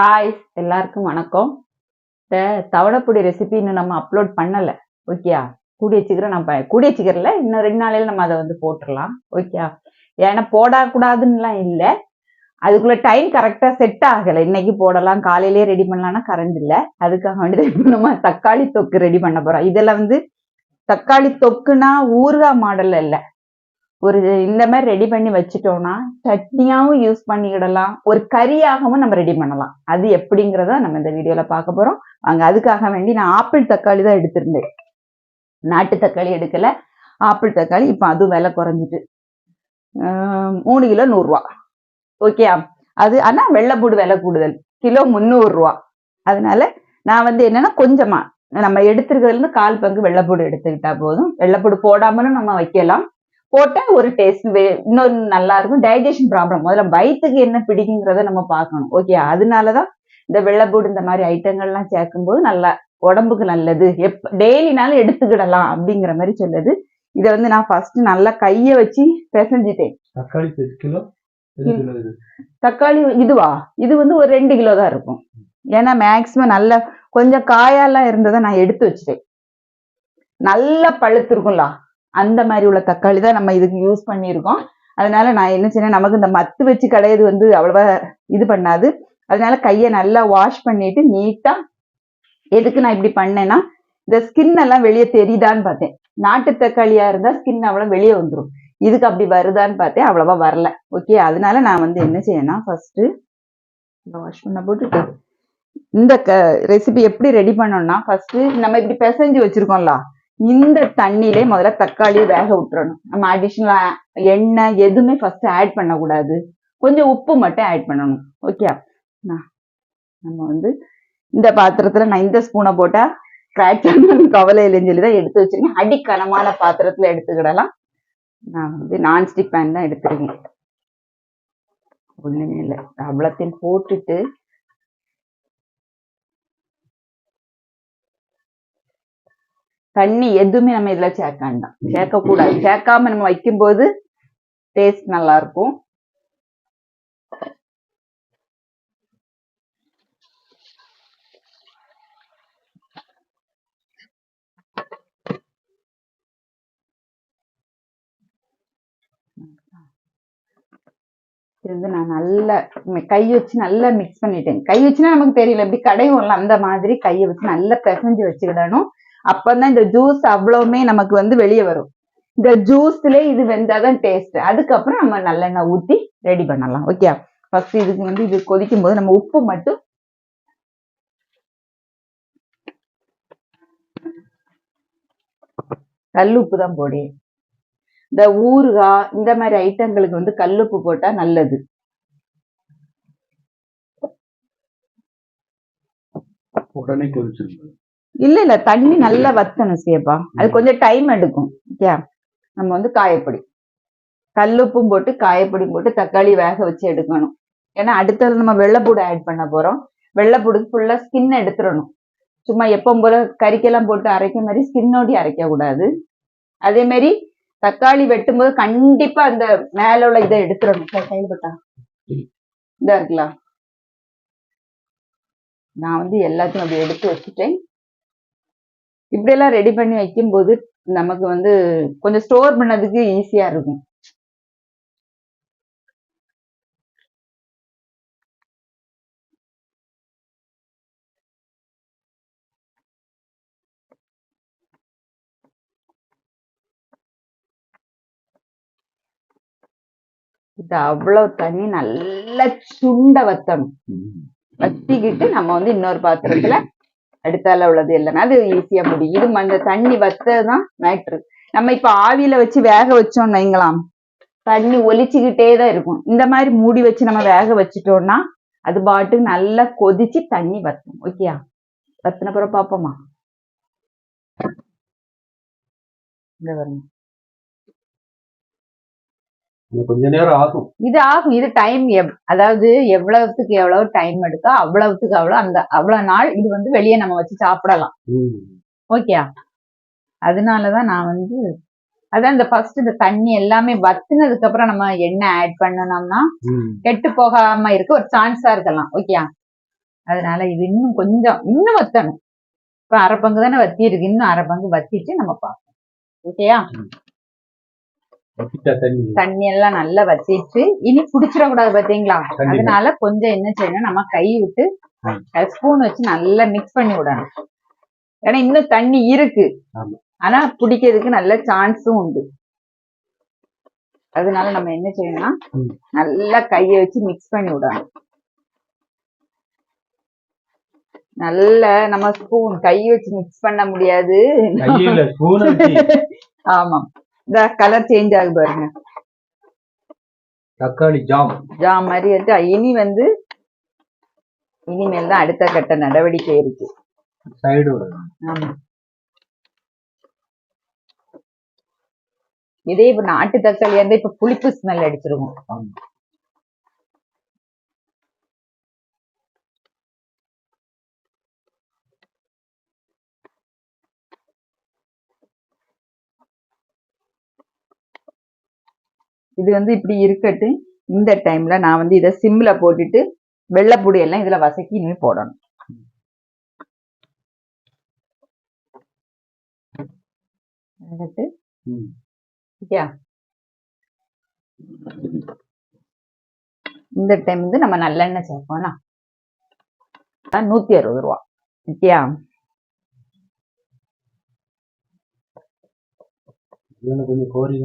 Hi எல்லாருக்கும் வணக்கம். இந்த தவணைப்பொடி ரெசிபி இன்னும் நம்ம அப்லோட் பண்ணலை. ஓகேயா கூடிய சீக்கிரம் நம்ம கூடிய சீக்கிரம்ல இன்னும் ரெண்டு நாளையில நம்ம அதை வந்து போட்டுடலாம். ஓகேயா ஏன்னா போடக்கூடாதுன்னெலாம் இல்லை. அதுக்குள்ள டைம் கரெக்டாக செட் ஆகலை. இன்னைக்கு போடலாம் காலையிலேயே ரெடி பண்ணலாம்னா கரண்ட் இல்லை. அதுக்காக வேண்டியது நம்ம தக்காளி தொக்கு ரெடி பண்ண போறோம். இதில் வந்து தக்காளி தொக்குனா ஊறுகாய் மாடல் இல்லை. ஒரு இந்த மாதிரி ரெடி பண்ணி வச்சுட்டோம்னா சட்னியாவும் யூஸ் பண்ணிக்கிடலாம். ஒரு கறியாகவும் நம்ம ரெடி பண்ணலாம். அது எப்படிங்கிறத நம்ம இந்த வீடியோல பார்க்க போறோம். அங்கே அதுக்காக வேண்டி நான் ஆப்பிள் தக்காளி தான் எடுத்திருந்தேன். நாட்டு தக்காளி எடுக்கல. ஆப்பிள் தக்காளி இப்போ அதுவும் விலை குறைஞ்சிட்டு. ஆஹ் மூணு கிலோ நூறுரூவா ஓகே அது ஆனா வெள்ளைப்பூடு விலை கூடுதல். கிலோ முந்நூறுரூவா அதனால நான் வந்து என்னன்னா கொஞ்சமா நம்ம எடுத்துருக்கிறதுலேருந்து கால் பங்கு வெள்ளைப்பூடு எடுத்துக்கிட்டா போதும். வெள்ளைப்பூடு போடாமலும் நம்ம வைக்கலாம். போட்டா ஒரு டேஸ்ட் இன்னொரு நல்லா இருக்கும். டைஜஷன் ப்ராப்ளம் முதல்ல வயிற்றுக்கு என்ன பிடிக்குங்கிறத நம்ம பார்க்கணும். ஓகே அதனாலதான் இந்த வெள்ளைப்பூடு இந்த மாதிரி ஐட்டங்கள்லாம் சேர்க்கும்போது நல்லா உடம்புக்கு நல்லது. எப் டெய்லினாலும் எடுத்துக்கிடலாம் அப்படிங்கிற மாதிரி சொல்லுது. இதை வந்து நான் ஃபர்ஸ்ட் நல்லா கையை வச்சு பிசைஞ்சிட்டேன். தக்காளி இதுவா? இது வந்து ஒரு ரெண்டு கிலோ தான் இருக்கும். ஏன்னா மேக்சிமம் நல்ல கொஞ்சம் காயாலாம் இருந்ததை நான் எடுத்து வச்சுட்டேன். நல்லா பழுத்திருக்கும்ல? அந்த மாதிரி உள்ள தக்காளி தான் நம்ம இதுக்கு யூஸ் பண்ணியிருக்கோம். அதனால நான் என்ன செய்யணும் நமக்கு இந்த மத்து வச்சு கடையது வந்து அவ்வளவா இது பண்ணாது. அதனால கையை நல்லா வாஷ் பண்ணிட்டு நீட்டா எதுக்கு நான் இப்படி பண்ணேன்னா இந்த ஸ்கின் எல்லாம் வெளியே தெரியுதான்னு பார்த்தேன். நாட்டு தக்காளியா இருந்தா ஸ்கின் அவ்வளோ வெளியே வந்துடும் இதுக்கு அப்படி வருதான்னு பார்த்தேன் அவ்வளவா வரல. ஓகே அதனால நான் வந்து என்ன செய்யணும்னா ஃபர்ஸ்ட் வாஷ் பண்ண போட்டுட்டு இந்த க ரெசிபி எப்படி ரெடி பண்ணோம்னா ஃபர்ஸ்ட் நம்ம இப்படி பிசைஞ்சு வச்சிருக்கோம்ல இந்த தண்ணியிலே முதல்ல தக்காளியை வேக விட்டுறணும். நம்ம அடிஷ்னலா எண்ணெய் எதுவுமே ஃபர்ஸ்ட் ஆட் பண்ணக்கூடாது. கொஞ்சம் உப்பு மட்டும் ஆட் பண்ணணும். ஓகே நம்ம வந்து இந்த பாத்திரத்துல நான் இந்த ஸ்பூனை போட்டா ஸ்க்ராட்ச் கவலை இல்லைன்னு சொல்லி தான் எடுத்து வச்சிருக்கேன். அடிக்கனமான பாத்திரத்துல எடுத்துக்கிடலாம். நான் வந்து நான்ஸ்டிக் பேன் தான் எடுத்துருக்கேன். ஒண்ணுமே இல்லை. அவ்வளோத்தையும் போட்டுட்டு தண்ணி எதுவுமே நம்ம இதுல சேர்க்க வேண்டாம். சேர்க்க கூடாது சேர்க்காம நம்ம வைக்கும்போது டேஸ்ட் நல்லா இருக்கும் இது வந்து நான் நல்லா கை வச்சு நல்லா மிக்ஸ் பண்ணிட்டேன். கை வச்சுனா நமக்கு தெரியல. இப்படி கடையும்ல அந்த மாதிரி கையை வச்சு நல்லா பிசைஞ்சு வச்சுக்கிடணும். அப்பதான் இந்த ஜூஸ் அவ்வளவுமே நமக்கு வந்து வெளியே வரும். இந்த ஜூஸ்ல இது வெந்தாதான் டேஸ்ட் அதுக்கப்புறம் நம்ம நல்லெண்ணெய் ஊத்தி ரெடி பண்ணலாம். ஓகே ஃபர்ஸ்ட் இதுக்கு வந்து இது கொதிக்கும் போது நம்ம உப்பு மட்டும் கல்லுப்பு தான் போடு. இந்த ஊறுகாய் இந்த மாதிரி ஐட்டங்களுக்கு வந்து கல்லுப்பு போட்டா நல்லது. உடனே கொதிச்சிருங்க இல்ல இல்ல தண்ணி நல்லா வத்தணும் சேப்பா அது கொஞ்சம் டைம் எடுக்கும். ஓகே நம்ம வந்து காயப்பொடி. கல்லுப்பும் போட்டு காயப்பொடியும் போட்டு தக்காளி வேக வச்சு எடுக்கணும். ஏன்னா அடுத்தது நம்ம வெள்ளைப்பூடு ஆட் பண்ண போறோம். வெள்ளைப்பூடுக்கு ஃபுல்லா ஸ்கின் எடுத்துடணும். சும்மா எப்பவும் போல கறிக்கெல்லாம் போட்டு அரைக்க மாதிரி ஸ்கின்னோடி அரைக்க கூடாது அதே மாதிரி தக்காளி வெட்டும்போது கண்டிப்பா அந்த மேல உள்ள இதை எடுத்துடணும். சார் கையில் பட்டா இதா இருக்கலாம் நான் வந்து எல்லாத்தையும் அப்படி எடுத்து வச்சுட்டேன். இப்படியெல்லாம் ரெடி பண்ணி வைக்கும்போது நமக்கு வந்து கொஞ்சம் ஸ்டோர் பண்ணதுக்கு ஈஸியா இருக்கும். இது அவ்வளவு தண்ணி நல்லா சுண்ட வத்தணும் வத்திக்கிட்டு நம்ம வந்து இன்னொரு பாத்திரத்துல அடுத்தால உள்ளது இல்லைன்னா அது ஈஸியா முடியும். இது அந்த தண்ணி வத்ததான் மேட்ரு நம்ம இப்ப ஆவியில வச்சு வேக வச்சோம்னு வைங்களாம். தண்ணி ஒலிச்சுக்கிட்டே தான் இருக்கும். இந்த மாதிரி மூடி வச்சு நம்ம வேக வச்சுட்டோம்னா அது பாட்டு நல்லா கொதிச்சு தண்ணி வத்தும். ஓகேயா வத்தின பிறகு பாப்போமா? இந்த கொஞ்ச நேரம் ஆகும். இது ஆகும். இது டைம் எவ் அதாவது எவ்வளவுத்துக்கு எவ்வளவு டைம் எடுக்கோ அவ்வளவுத்துக்கு அவ்வளவு அந்த அவ்வளவு நாள் இது வந்து வெளியே நம்ம வச்சு சாப்பிடலாம். ம். ஓகேயா அதனாலதான் நான் வந்து அதான் இந்த ஃபர்ஸ்ட் இந்த தண்ணி எல்லாமே வத்துனதுக்கு அப்புறம் நம்ம எண்ணெய் ஆட் பண்ணனோம்னா. கெட்டு போகாம இருக்க ஒரு சான்ஸா இருக்கலாம். ஓகேயா அதனால இது இன்னும் கொஞ்சம் இன்னும் வத்தணும். இப்ப அரை பங்கு தானே வத்தி இருக்கு இன்னும் அரை பங்கு வத்திட்டு நம்ம பார்ப்போம். ஓகேயா தண்ணி. எல்லாம் நல்லா வத்திட்டு இனி குடிச்சிடக்கூடாது பாத்தீங்களா. அதனால கொஞ்சம் என்ன செய்யணும் நம்ம கை விட்டு. ஸ்பூன் வச்சு நல்லா மிக்ஸ் பண்ணி விடணும். ஏன்னா இன்னும் தண்ணி இருக்கு. ஆனா பிடிக்கிறதுக்கு நல்ல சான்ஸும் உண்டு. அதனால நம்ம என்ன செய்யணும்னா. நல்லா கையை வச்சு மிக்ஸ் பண்ணி விடணும். நல்ல நம்ம ஸ்பூன் கை வச்சு மிக்ஸ் பண்ண முடியாது. ஆமா இந்த கலர் சேஞ்ச் ஆகுது பாருங்க. தக்காளி ஜாம். ஜாம் மாதிரி இனி வந்து இனிமேல் தான் அடுத்த கட்ட நடவடிக்கை இருக்கு. சைடு ஆமா. இதே இப்ப நாட்டு தக்காளி வந்து இப்ப புளிப்பு ஸ்மெல் அடிச்சிருக்கும். இது வந்து இப்படி இருக்கட்டு இந்த டைம்ல நான் வந்து இதை சிம்ல போட்டுட்டு வெள்ளைப்பொடி எல்லாம் இதுல வசக்கி இனிமே போடணும். வந்துட்டு ம். ஓகேயா இந்த டைம் வந்து நம்ம நல்லெண்ணெய் சேர்ப்போம்னா நூத்தி அறுபது ரூபா ஓகேயா கொஞ்சம் கோரி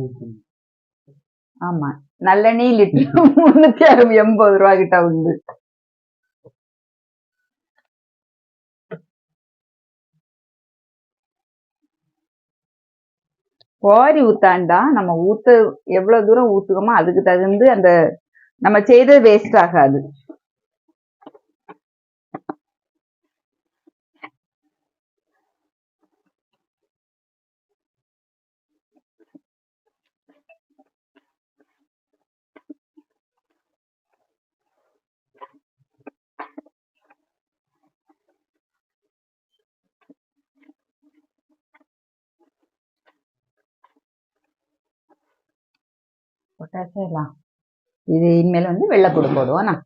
ஆமா. நல்லெண்ணெய் லிட்டர் முன்னூத்தி அறுபது எண்பது ரூபா கிட்ட உண்டு. கோரி ஊத்தாண்டா நம்ம ஊத்த எவ்வளவு தூரம் ஊத்துக்கோமோ அதுக்கு தகுந்து அந்த நம்ம செய்தது வேஸ்ட் ஆகாது. போட்டாச்சா எல்லாம் இது இனிமேல் வந்து வெள்ளைப்பூடு போடுவோம் நான்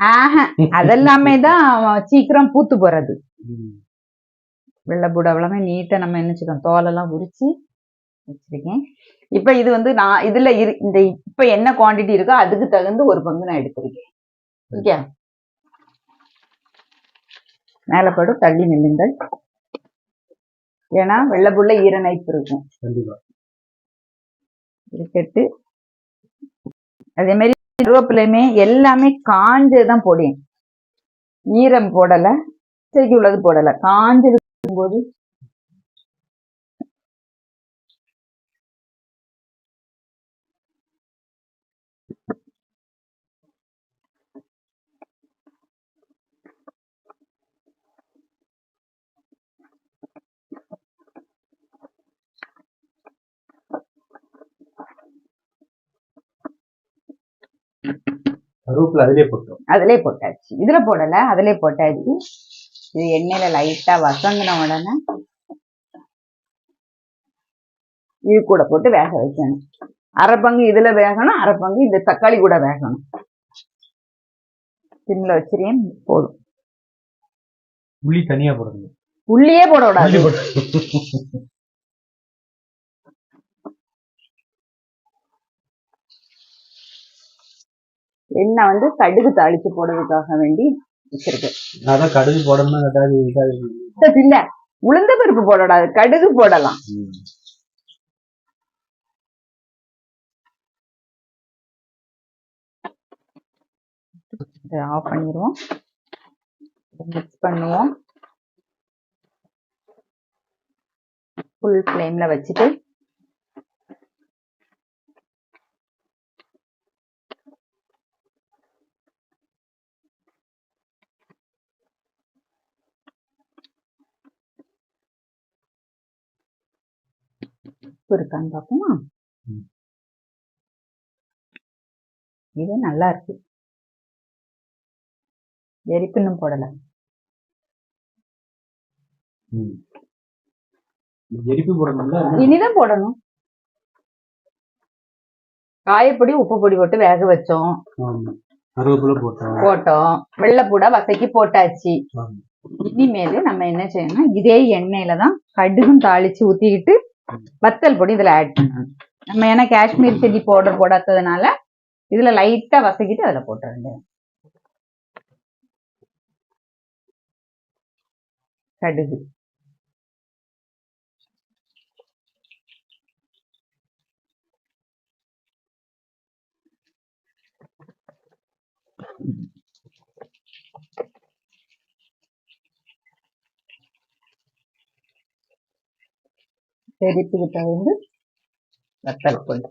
ஆஹா அதெல்லாமே தான் சீக்கிரம் பூத்து போறது. வெள்ளைப்பூடு அவ்வளவுமே நீட்டா நம்ம என்ன செய்யணும் தோலெல்லாம் உரிச்சு வச்சிருக்கேன். இப்ப இது வந்து நான் இதுல இரு இந்த இப்ப என்ன குவாண்டிட்டி இருக்கோ அதுக்கு தகுந்து ஒரு பங்கு நான் எடுத்திருக்கேன். ஓகே? மேல படு தள்ளி நில்லுங்கள். ஏன்னா வெள்ளைப்புள்ள ஈர நைப்பு இருக்கும் இருக்கட்டு அதே மாதிரி கருவேப்பிலையுமே எல்லாமே காஞ்சதான் போடுவேன் ஈரம் போடல பச்சைக்கு உள்ளது போடல. காஞ்சது போது கருவேப்பிலை அதிலே போட்டோம் அதிலே போட்டாச்சு. இதுல போடல அதிலே போட்டாச்சு. இது எண்ணெயில லைட்டா வசங்கின உடனே இது கூட போட்டு வேக வைக்கணும். அரை பங்கு இதுல வேகணும் அரை பங்கு இந்த தக்காளி கூட வேகணும். சிம்ல வச்சிருக்கேன் போதும். உள்ளி தனியா போடணும். உள்ளியே போட விடாது எண்ணெய் வந்து கடுகு தாளிச்சு போடுறதுக்காக வேண்டி வச்சிருக்கேன் அதான் கடுகு போடணும்னா ஏதாவது இல்ல. உளுந்த பருப்பு போடக்கூடாது. கடுகு போடலாம். ஆஃப் பண்ணிடுவோம். மிக்ஸ் பண்ணுவோம். ஃபுல் ஃப்ளேம்ல வச்சுட்டு உப்பு இருக்கான்னு பார்ப்போமா. இது நல்லா இருக்கு. எரிப்பு இன்னும் போடல. ம். எரிப்பு போடணும்ல? இனிதான் போடணும். காயப்பொடி உப்பு பொடி போட்டு வேக வச்சோம். போட்டோம். வெள்ளைப்பூட வசக்கி போட்டாச்சு. இனிமேல் நம்ம என்ன செய்யணும்னா இதே எண்ணெயில தான் கடுகும் தாளிச்சு ஊத்திக்கிட்டு வத்தல் பொடி இதுல ஆட் பண்ணணும். நம்ம ஏன்னா காஷ்மீர் சில்லி பவுடர் போடாததுனால இதுல லைட்டா வசக்கிட்டு அதுல போட்டுற வேண்டியது கடுகு. செரிப்புக்கு தகுந்து வத்தல் பொடி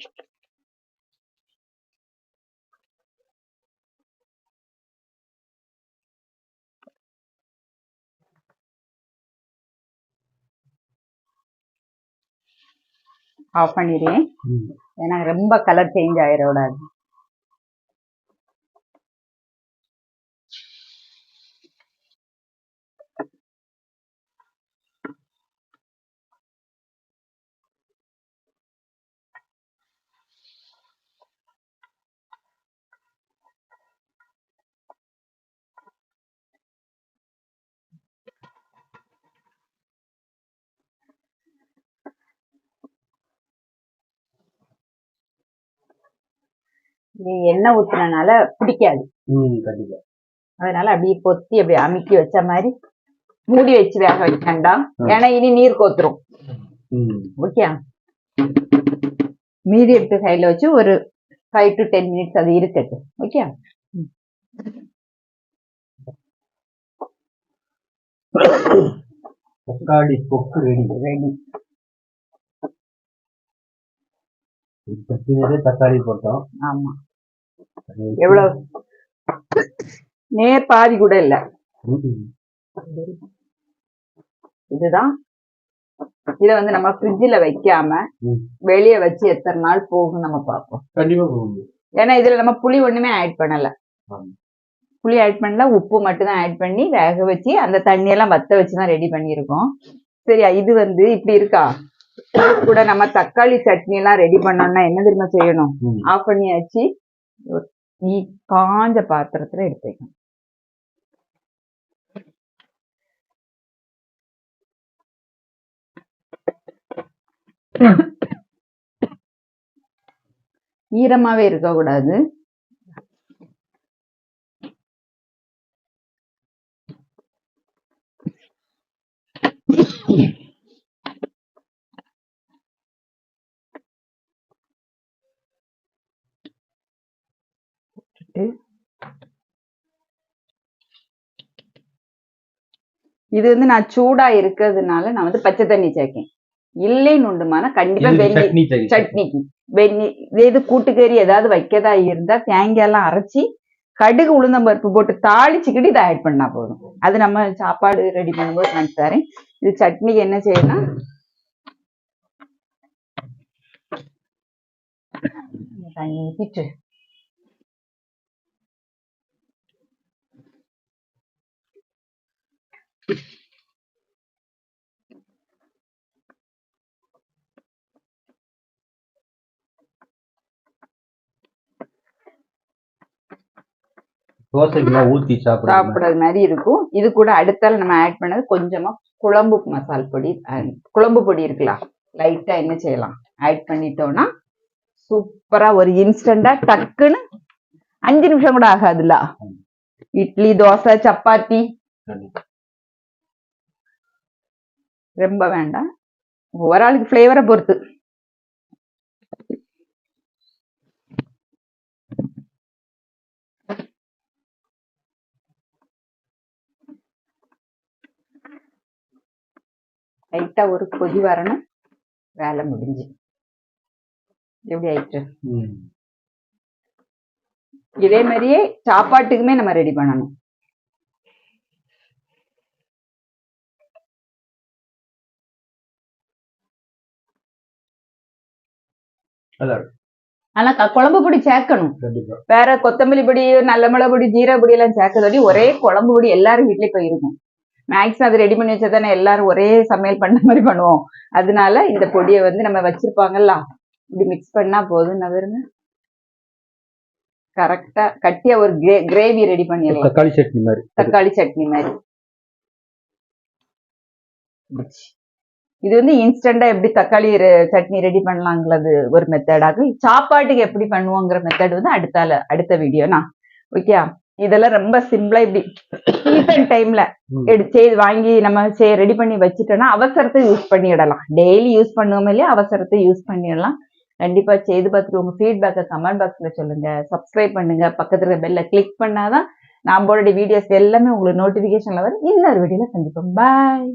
ஆஃப் பண்ணிடுறேன். ஏன்னா ரொம்ப கலர் சேஞ்ச் ஆயிடக்கூடாது இது எண்ணெய் ஊத்துனனால பிடிக்காது. அதனால அப்படியே பொத்தி அப்படியே அமுக்கி வச்ச மாதிரி மூடி வச்சு வேக வைக்க வேண்டாம் ஏன்னா இனி நீர் கோத்துரும். ஓகே? மீதி எடுத்து சைடில் வச்சு ஒரு ஃபைவ் டு டென் மினிட்ஸ் அது இருக்கட்டும். ஓகே? தக்காளி தொக்கு ரெடி ரெடி தக்காளி போட்டோம். ஆமா. எவ்வளவு நேர் பாதி கூட இல்ல. இதுதான் இத வந்து நம்ம ஃப்ரிட்ஜில் வைக்காம. வெளியே வச்சு எத்தனை நாள் போகும் நம்ம பார்ப்போம் கண்டிப்பா போகும் ஏன்னா இதுல நம்ம புளி ஒண்ணுமே ஆட் பண்ணல. புளி ஆட் பண்ணல உப்பு மட்டும் தான் ஆட் பண்ணி வேக வச்சு அந்த தண்ணியெல்லாம் வத்த வச்சு தான் ரெடி பண்ணியிருக்கோம் சரியா இது வந்து இப்படி இருக்கா கூட நம்ம தக்காளி சட்னி எல்லாம் ரெடி பண்ணோம்னா என்ன தெரியுமா செய்யணும். ஆஃப் பண்ணியாச்சு நீ காஞ்ச பாத்திரத்துல எடுத்து வைக்கணும் ஈரமாவே இருக்க இது வந்து நான் சூடா இருக்கிறதுனால நான் வந்து பச்சை தண்ணி சேர்க்கேன். இல்லைன்னு உண்டுமான கண்டிப்பா வெந்நி சட்னிக்கு. வெந்நி இதே கூட்டுக்கறி ஏதாவது வைக்கதா இருந்தா தேங்காய் எல்லாம் அரைச்சி கடுகு உளுந்தம் பருப்பு போட்டு தாளிச்சுக்கிட்டு இதை ஆட் பண்ணா போதும். அது நம்ம சாப்பாடு ரெடி பண்ணும்போது நான் தரேன். இது சட்னிக்கு என்ன செய்யணும் தண்ணி ஊத்தி சாப்பிடுறது மாதிரி இருக்கும். இது கூட அடுத்தால நம்ம ஆட் பண்ணது கொஞ்சமா குழம்பு மசால் பொடி குழம்பு பொடி இருக்கலாம் லைட்டா என்ன செய்யலாம்? ஆட் பண்ணிட்டோம்னா சூப்பரா ஒரு இன்ஸ்டண்டா டக்குன்னு அஞ்சு நிமிஷம் கூட ஆகாதுல்ல. இட்லி தோசை சப்பாத்தி. ரொம்ப வேண்டாம். ஒரு ஆளுக்கு ஃப்ளேவரை பொறுத்து. லைட்டா ஒரு கொதி வரணும். வேலை முடிஞ்சு. எப்படி ஆயிட்டு. இதே மாதிரியே சாப்பாட்டுக்குமே நம்ம ரெடி பண்ணணும். ஆனா குழம்பு பொடி சேர்க்கணும். வேற கொத்தமல்லி பொடி நல்ல மிளகு பொடி ஜீரக பொடி எல்லாம் சேர்க்கறதோடி ஒரே குழம்பு பொடி எல்லாரும் வீட்லயும் போய் இருக்கும். மேக்ஸிமம் அது ரெடி பண்ணி வச்சா தானே எல்லாரும் ஒரே சமையல் பண்ண மாதிரி பண்ணுவோம். அதனால இந்த பொடியை வந்து நம்ம வச்சிருப்பாங்கல்ல இப்படி மிக்ஸ் பண்ணா போதும் நவருங்க கரெக்டா கட்டியா ஒரு கிரேவி ரெடி பண்ணிடலாம். தக்காளி சட்னி மாதிரி. தக்காளி சட்னி மாதிரி. இது வந்து இன்ஸ்டண்டா எப்படி தக்காளி சட்னி ரெடி பண்ணலாங்கிறது ஒரு மெத்தடாகும் சாப்பாட்டுக்கு எப்படி பண்ணுவோங்கிற மெத்தட் வந்து அடுத்தால அடுத்த வீடியோனா ஓகே இதெல்லாம் ரொம்ப சிம்பிளா இப்படி சீசன் டைம்ல. எடுத்து வாங்கி நம்ம ரெடி பண்ணி வச்சுட்டோம்னா அவசரத்தை யூஸ் பண்ணிடலாம். டெய்லி யூஸ் பண்ணுவோம் இல்லையா அவசரத்தை யூஸ் பண்ணிடலாம். கண்டிப்பா செய்து பார்த்துட்டு உங்க ஃபீட்பேக்கை கமெண்ட் பாக்ஸ்ல சொல்லுங்க. சப்ஸ்கிரைப் பண்ணுங்க. பக்கத்துல பெல்ல கிளிக் பண்ணாதான் போடுற வீடியோஸ் எல்லாமே உங்களுக்கு நோட்டிபிகேஷன்ல வரும். இன்னொரு வீடியோல சந்திப்போம். பாய்